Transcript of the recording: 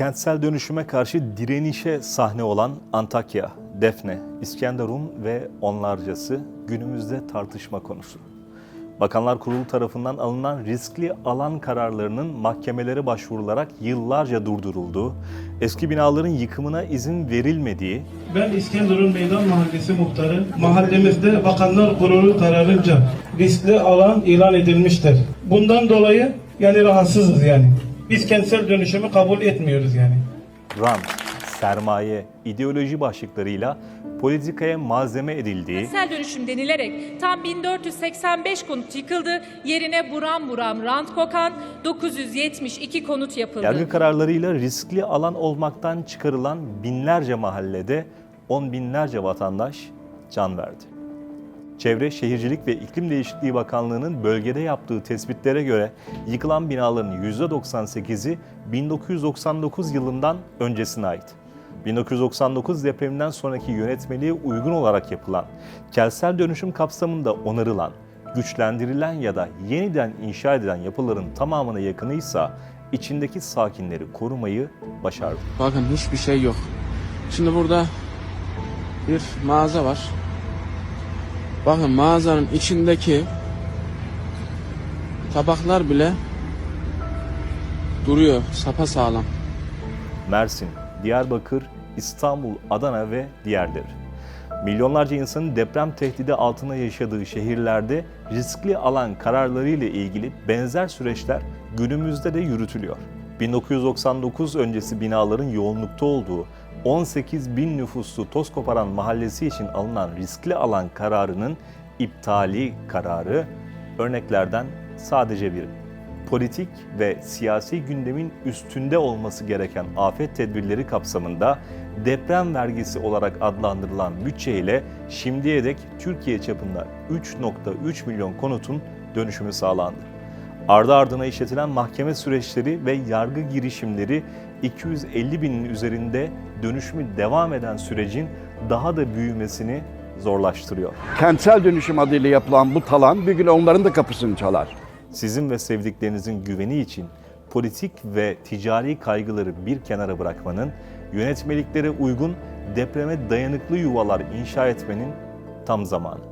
Kentsel dönüşüme karşı direnişe sahne olan Antakya, Defne, İskenderun ve onlarcası günümüzde tartışma konusu. Bakanlar Kurulu tarafından alınan riskli alan kararlarının mahkemelere başvurularak yıllarca durdurulduğu, eski binaların yıkımına izin verilmediği, Ben İskenderun Meydan Mahallesi muhtarı. Mahallemizde Bakanlar Kurulu kararınca riskli alan ilan edilmiştir. Bundan dolayı yani rahatsızız yani. Biz kentsel dönüşümü kabul etmiyoruz yani. rant, sermaye, ideoloji başlıklarıyla politikaya malzeme edildiği, Kentsel dönüşüm denilerek tam 1485 konut yıkıldı. Yerine buram buram rant kokan 972 konut yapıldı. Yargı kararlarıyla riskli alan olmaktan çıkarılan binlerce mahallede on binlerce vatandaş can verdi. Çevre, Şehircilik ve İklim Değişikliği Bakanlığı'nın bölgede yaptığı tespitlere göre yıkılan binaların %98'i 1999 yılından öncesine ait. 1999 depreminden sonraki yönetmeliğe uygun olarak yapılan, kentsel dönüşüm kapsamında onarılan, güçlendirilen ya da yeniden inşa edilen yapıların tamamına yakınıysa içindeki sakinleri korumayı başardı. Bakın hiçbir şey yok. Şimdi burada bir mağaza var. Bakın mağazanın içindeki tabaklar bile duruyor sapa sağlam. Mersin, Diyarbakır, İstanbul, Adana ve diğerleri. Milyonlarca insanın deprem tehdidi altında yaşadığı şehirlerde riskli alan kararları ile ilgili benzer süreçler günümüzde de yürütülüyor. 1999 öncesi binaların yoğunlukta olduğu 18 bin nüfuslu Toskoparan mahallesi için alınan riskli alan kararının iptali kararı örneklerden sadece biri politik ve siyasi gündemin üstünde olması gereken afet tedbirleri kapsamında deprem vergisi olarak adlandırılan bütçe ile şimdiye dek Türkiye çapında 3.3 milyon konutun dönüşümü sağlandı. Ardı ardına işletilen mahkeme süreçleri ve yargı girişimleri 250 binin üzerinde dönüşümü devam eden sürecin daha da büyümesini zorlaştırıyor. kentsel dönüşüm adıyla yapılan bu talan bir gün onların da kapısını çalar. Sizin ve sevdiklerinizin güveni için politik ve ticari kaygıları bir kenara bırakmanın, yönetmeliklere uygun depreme dayanıklı yuvalar inşa etmenin tam zamanı.